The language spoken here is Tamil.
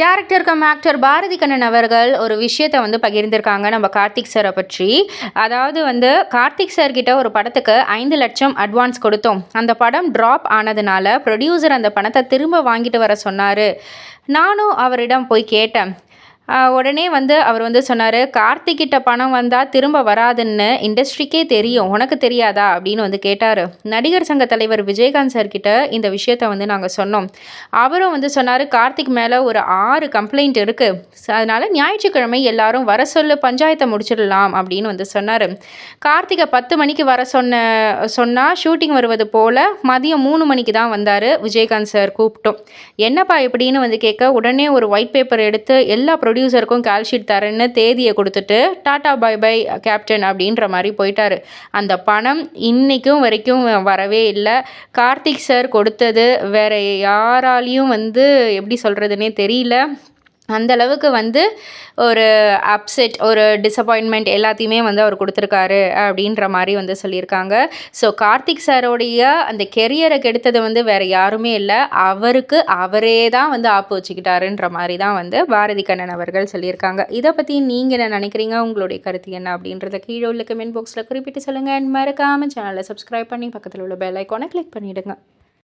Director cum actor Bharathi Kannan அவர்கள் ஒரு விஷயத்தை வந்து பகிர்ந்திருக்காங்க நம்ம கார்த்திக் சாரை பற்றி. அதாவது வந்து கார்த்திக் சார் கிட்ட ஒரு படத்துக்கு ஐந்து லட்சம் அட்வான்ஸ் கொடுத்தோம். அந்த படம் ட்ராப் ஆனதுனால ப்ரொடியூசர் அந்த பணத்தை திரும்ப வாங்கிட்டு வர சொன்னார். நானும் அவரிடம் போய் கேட்டேன். உடனே வந்து அவர் வந்து சொன்னார் கார்த்திக்கிட்ட பணம் வந்தால் திரும்ப வராதுன்னு இண்டஸ்ட்ரிக்கே தெரியும். உனக்கு தெரியாதா? அப்படின்னு வந்து கேட்டார். நடிகர் சங்க தலைவர் விஜயகாந்த் சார்கிட்ட இந்த விஷயத்த வந்து நாங்கள் சொன்னோம். அவரும் வந்து சொன்னார் கார்த்திக் மேலே ஒரு ஆறு கம்ப்ளைண்ட் இருக்குது அதனால் ஞாயிற்றுக்கிழமை எல்லாரும் வர சொல்லு பஞ்சாயத்தை முடிச்சிடலாம். அப்படின்னு வந்து சொன்னார். கார்த்திகை பத்து மணிக்கு வர சொன்ன சொன்னால் ஷூட்டிங் வருவது போல் மதியம் மூணு மணிக்கு தான் வந்தார் விஜயகாந்த் சார் கூப்பிட்டோம். என்னப்பா எப்படின்னு வந்து கேட்க உடனே ஒரு ஒயிட் பேப்பர் எடுத்து எல்லா ப்ரொடியூசருக்கும் கால்ஷீட் தரேன்னு தேதியை கொடுத்துட்டு டாட்டா பை பை கேப்டன் அப்படின்ற மாதிரி போயிட்டார். அந்த பணம் இன்றைக்கும் வரைக்கும் வரவே இல்லை. கார்த்திக் சார் கொடுத்தது வேறு யாராலையும் வந்து எப்படி சொல்கிறதுனே தெரியல. அந்த அளவுக்கு வந்து ஒரு அப்செட் ஒரு டிசப்பாயின்மெண்ட் எல்லாத்தையுமே வந்து அவர் கொடுத்துருக்காரு அப்படின்ற மாதிரி வந்து சொல்லியிருக்காங்க. ஸோ கார்த்திக் சாரோடைய அந்த கெரியரை கெடுத்தது வந்து வேறு யாருமே இல்லை. அவருக்கு அவரே தான் வந்து ஆப்பு வச்சுக்கிட்டாருன்ற மாதிரி தான் வந்து பாரதி கண்ணன் அவர்கள் சொல்லியிருக்காங்க. இதை பற்றி நீங்கள் என்ன நினைக்கிறீங்க? உங்களுடைய கருத்து என்ன அப்படின்றத கீழே உள்ள கமெண்ட் பாக்ஸில் குறிப்பிட்டு சொல்லுங்கள் அண்ட் மறக்காமல் சேனலை சப்ஸ்கிரைப் பண்ணி பக்கத்தில் உள்ள பெல் ஐக்கானை கிளிக் பண்ணிவிடுங்க